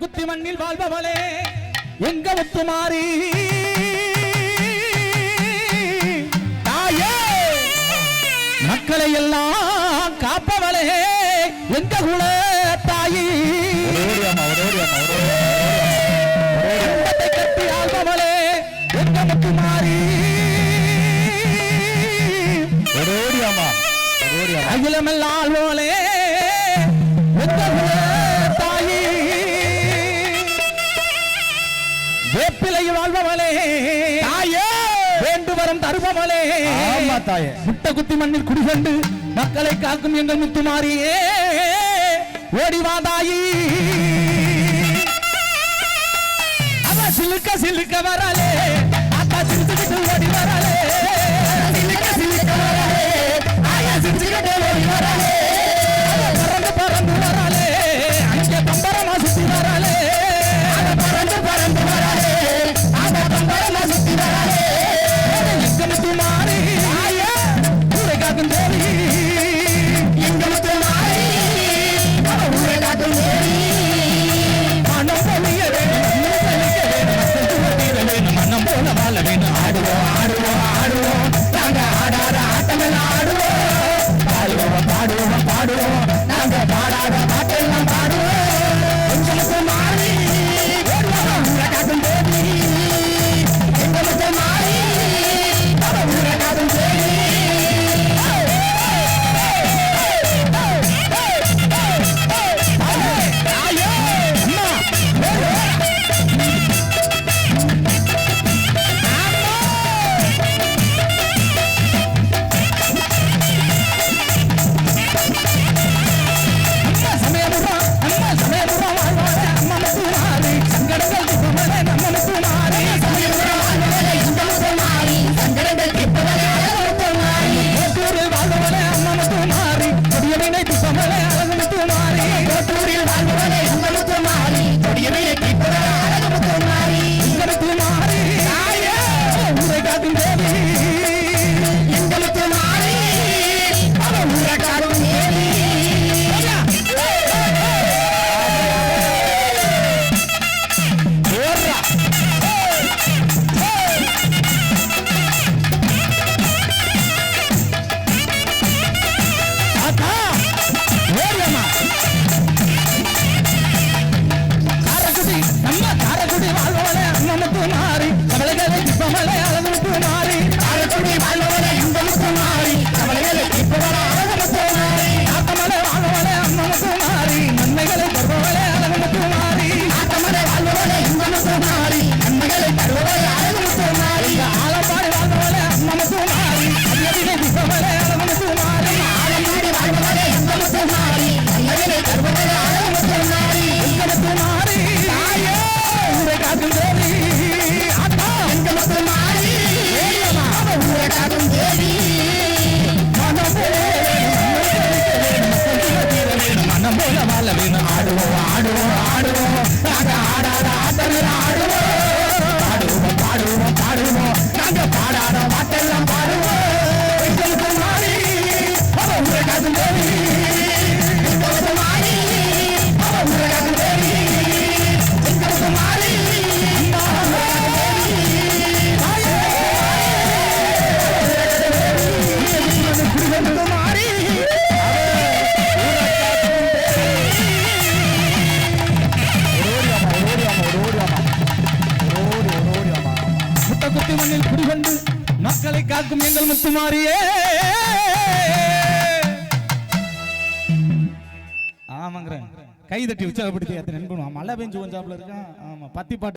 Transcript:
குத்தி மண்ணில் வாழ்பவளே எங்க ஒத்துமாறி தாயே மக்களை எல்லாம் காப்பவளே எங்க குல தாயி? கட்டி ஆள்பவளே எங்க ஒத்துமாறி அகிலமெல்லாம் ஆள்வளே எங்க குல வேப்பிலையில் வாழ்பவளே. தாயே! வேண்டுவரம் தருபவளே. ஆமா தாயே. முட்டை குத்தி மண்ணில் குடிகண்டு மக்களை காக்கும் எங்கள் முத்துமாரியே. ஓடிவா தாயி. சிலுக்க சிலுக்க வரலே. I don't know. காக்கும் எங்கள் முத்துமாரியே. ஆமாங்கிறேன். கை தட்டி உற்சாகப்படுத்தி அத்தனை நண்பனும். மழை பெஞ்சு கொஞ்சாப்புல இருக்கான். ஆமா பத்தி பாட்டு